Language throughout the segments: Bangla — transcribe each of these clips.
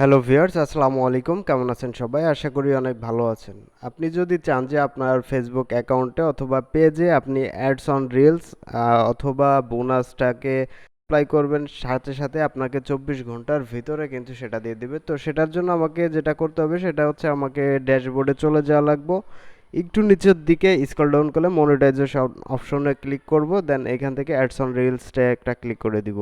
হ্যালো ভিউয়ার্স আসসালামু আলাইকুম। কেমন আছেন সবাই? আশা করি অনেক ভালো আছেন। আপনি যদি চান যে আপনার ফেসবুক অ্যাকাউন্টে অথবা পেজে আপনি অ্যাডস অন রিলস অথবা বোনাসটাকে অ্যাপ্লাই করবেন, সাথে সাথে আপনাকে চব্বিশ ঘণ্টার ভিতরে কিন্তু সেটা দিয়ে দিবে। তো সেটার জন্য আমাকে যেটা করতে হবে সেটা হচ্ছে আমাকে ড্যাশবোর্ডে চলে যাওয়া লাগবো। একটু নিচের দিকে স্ক্রল ডাউন করলে মনিটাইজেশন অপশনে ক্লিক করব দেন এখান থেকে অ্যাডস অন রিলসটা একটা ক্লিক করে দিব।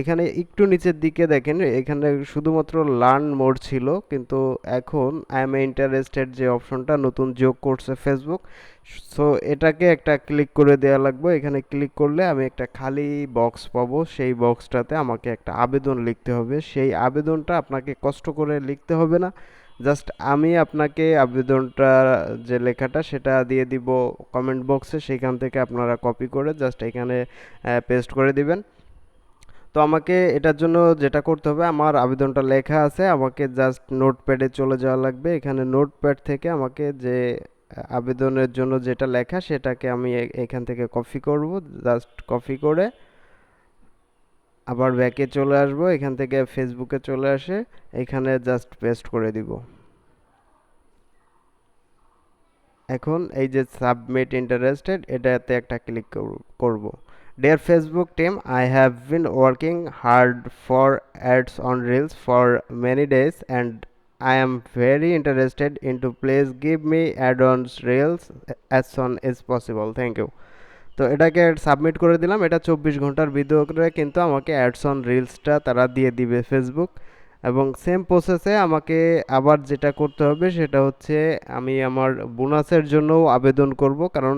এখানে একটু নিচের দিকে দেখেন, এখানে শুধুমাত্র লার্ন মোড ছিল, কিন্তু এখন আই এম ইন্টারেস্টেড যে অপশনটা নতুন যোগ করছে ফেসবুক সো এটাকে একটা ক্লিক করে দেওয়া লাগবে। এখানে ক্লিক করলে আমি একটা খালি বক্স পাবো, সেই বক্সটাতে আমাকে একটা আবেদন লিখতে হবে। সেই আবেদনটা আপনাকে কষ্ট করে লিখতে হবে না জাস্ট আমি আপনাকে আবেদনটা যে লেখাটা সেটা দিয়ে দিব কমেন্ট বক্সে সেখান থেকে আপনারা কপি করে জাস্ট এখানে পেস্ট করে দিবেন। তো আমাকে এটার জন্য যেটা করতে হবে, আমার আবেদনটা লেখা আছে, আমাকে জাস্ট নোটপ্যাডে চলে যাওয়া লাগবে। এখানে নোটপ্যাড থেকে আমাকে যে আবেদনের জন্য যেটা লেখা সেটাকে আমি এখান থেকে কপি করব জাস্ট কপি করে আবার ব্যাকে চলে আসব, এখান থেকে ফেসবুকে চলে আসে এখানে জাস্ট পেস্ট করে দিব। এখন এই যে সাবমিট ইন্টারেস্টেড এটাতে একটা ক্লিক করব। Dear Facebook team, I have been working hard for ads on Reels for many days and I am very interested into please give me add-ons Reels as soon as possible. Thank you. তো এটাকে সাবমিট করে দিলাম এটা চব্বিশ ঘণ্টার ভিতরে কিন্তু আমাকে অ্যাডস অন রিলসটা তারা দিয়ে দিবে ফেসবুক এবং সেম প্রসেসে আমাকে আবার যেটা করতে হবে সেটা হচ্ছে আমি আমার বোনাসের জন্যও আবেদন করব। কারণ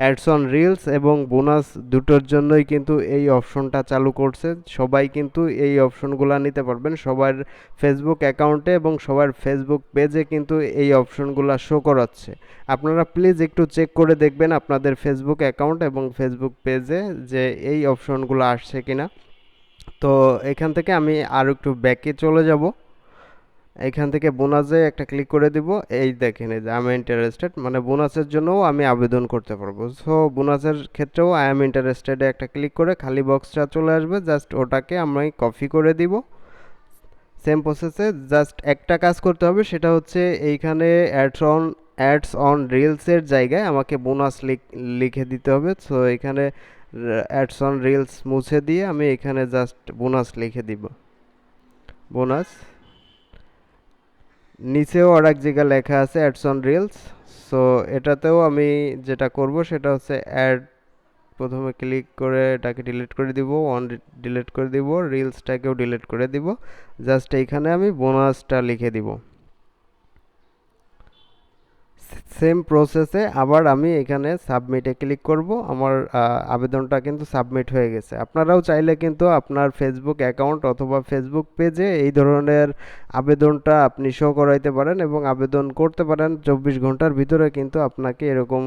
অ্যাডস অন রিলস এবং বোনাস দুটোর জন্যই কিন্তু এই অপশনটা চালু করছে। সবাই কিন্তু এই অপশনগুলো নিতে পারবেন। সবার ফেসবুক অ্যাকাউন্টে এবং সবার ফেসবুক পেজে কিন্তু এই অপশনগুলো শো করাচ্ছে। আপনারা প্লিজ একটু চেক করে দেখবেন আপনাদের ফেসবুক অ্যাকাউন্ট এবং ফেসবুক পেজে যে এই অপশনগুলো আসছে কিনা। তো এখান থেকে আমি আর একটু ব্যাকে চলে যাব। এখান থেকে বোনাসে একটা ক্লিক করে দিব। এই দেখেন, এই যে আই এম ইন্টারেস্টেড মানে বোনাসের জন্যও আমি আবেদন করতে পারব। সো বোনাসের ক্ষেত্রেও আই এম ইন্টারেস্টেডে একটা ক্লিক করে খালি বক্সটা চলে আসবে। জাস্ট ওটাকে আমি কপি করে দিব। সেম প্রসেসে জাস্ট একটা কাজ করতে হবে, সেটা হচ্ছে এইখানে অ্যাডস অন অ্যাডস অন রিলসের জায়গায় আমাকে বোনাস লিখে দিতে হবে। সো এখানে অ্যাডস অন রিলস মুছে দিয়ে আমি এখানে জাস্ট বোনাস লিখে দিব। বোনাস নিচেও আর এক জায়গায় লেখা আছে অ্যাডস অন রিলস সো এটাতেও আমি যেটা করব সেটা হচ্ছে অ্যাড প্রথমে ক্লিক করে এটাকে ডিলিট করে দিব অন ডিলিট করে দিব রিলসটাকেও ডিলিট করে দিব। জাস্ট এইখানে আমি বোনাসটা লিখে দিব। সেম প্রসেসে আবার আমি এখানে সাবমিটে ক্লিক করব। আমার আবেদনটা কিন্তু সাবমিট হয়ে গেছে। আপনারাও চাইলে কিন্তু আপনার ফেসবুক অ্যাকাউন্ট অথবা ফেসবুক পেজে এই ধরনের আবেদনটা আপনি শো করাইতে পারেন এবং আবেদন করতে পারেন। চব্বিশ ঘণ্টার ভিতরে কিন্তু আপনাকে এরকম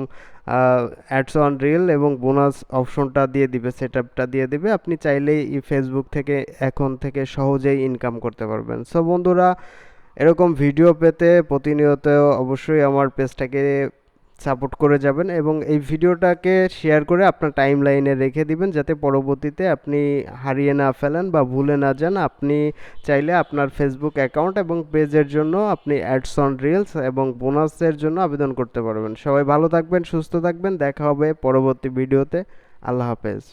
অ্যাডস অন রিল এবং বোনাস অপশনটা দিয়ে দিবে সেট দিয়ে দিবে। আপনি চাইলেই ফেসবুক থেকে, এখন থেকে সহজেই ইনকাম করতে পারবেন। সো বন্ধুরা এরকম ভিডিও পেতে প্রতিনিয়ত অবশ্যই আমার পেজটাকে সাপোর্ট করে যাবেন এবং এই ভিডিওটাকে শেয়ার করে আপনার টাইম লাইনে রেখে দিবেন যাতে পরবর্তীতে আপনি হারিয়ে না ফেলেন বা ভুলে না যান। আপনি চাইলে আপনার ফেসবুক অ্যাকাউন্ট এবং পেজের জন্য আপনি অ্যাডস অন রিলস এবং বোনাসের জন্য আবেদন করতে পারবেন। সবাই ভালো থাকবেন, সুস্থ থাকবেন। দেখা হবে পরবর্তী ভিডিওতে আল্লাহ হাফেজ।